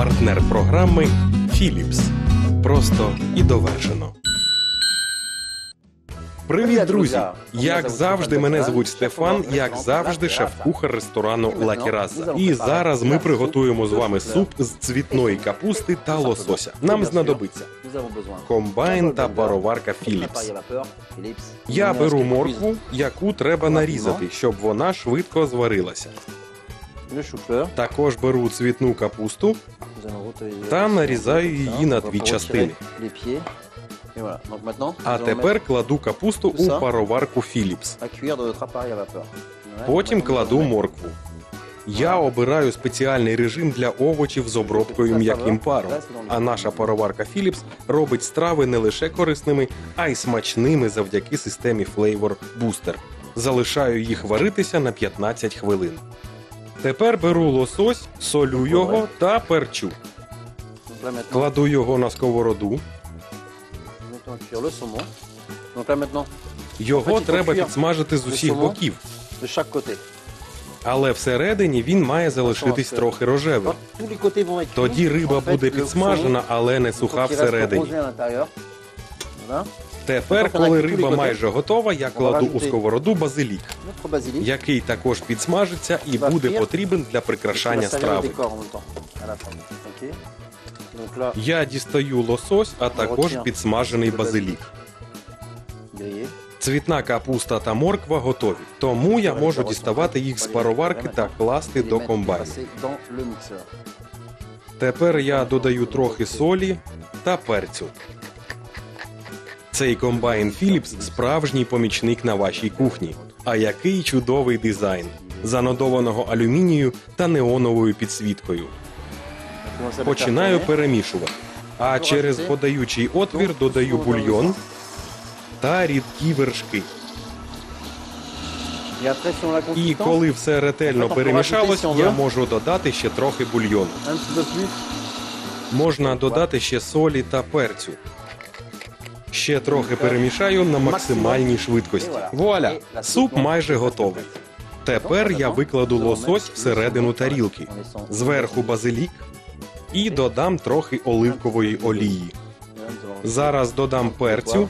партнер програми Philips. Просто і довершено. Привіт, друзі! Як завжди, мене звуть Стефан, як завжди, шеф-кухар ресторану І Ла ми Кіраза. знову І зараз ми приготуємо з вами суп з цвітної капусти та лосося. Нам знадобиться комбайн та пароварка Philips. Я беру моркву, яку треба нарізати, щоб вона швидко зварилася. Також беру цвітну капусту та нарізаю її на дві частини. А тепер кладу капусту у пароварку Philips. Потім кладу моркву. Я обираю спеціальний режим для овочів з обробкою м'яким паром. А наша пароварка Philips робить страви не лише корисними, а й смачними завдяки системі Flavor Booster. Залишаю їх варитися на 15 хвилин. Тепер беру лосось, солю його та перчу. Кладу його на сковороду. Його треба підсмажити з усіх боків, але всередині він має залишитись трохи рожевим. Тоді риба буде підсмажена, але не суха всередині. Тепер, коли риба майже готова, я кладу у сковороду базилік, який також підсмажиться і буде потрібен для прикрашання страви. Я дістаю лосось, а також підсмажений базилік. Цвітна капуста та морква готові, тому я можу діставати їх з пароварки та класти до комбайну. Тепер я додаю трохи солі та перцю. Цей комбайн Philips справжній помічник на вашій кухні. А який чудовий дизайн занодованого алюмінію та неоновою підсвіткою. Починаю перемішувати. А через подаючий отвір додаю бульйон та рідкі вершки. І коли все ретельно перемішалось, я можу додати ще трохи бульйону. Можна додати ще солі та перцю. Ще трохи перемішаю на максимальній швидкості. Вуаля! Суп майже готовий. Тепер я викладу лосось всередину тарілки, зверху базилік і додам трохи оливкової олії. Зараз додам перцю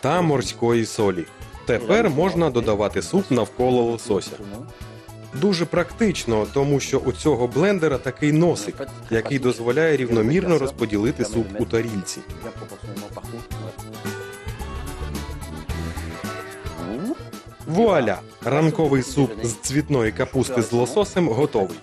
та морської солі. Тепер можна додавати суп навколо лосося. Дуже практично, тому що у цього блендера такий носик, який дозволяє рівномірно розподілити суп у тарілці. Вуаля! Ранковий суп з цвітної капусти з лососем готовий.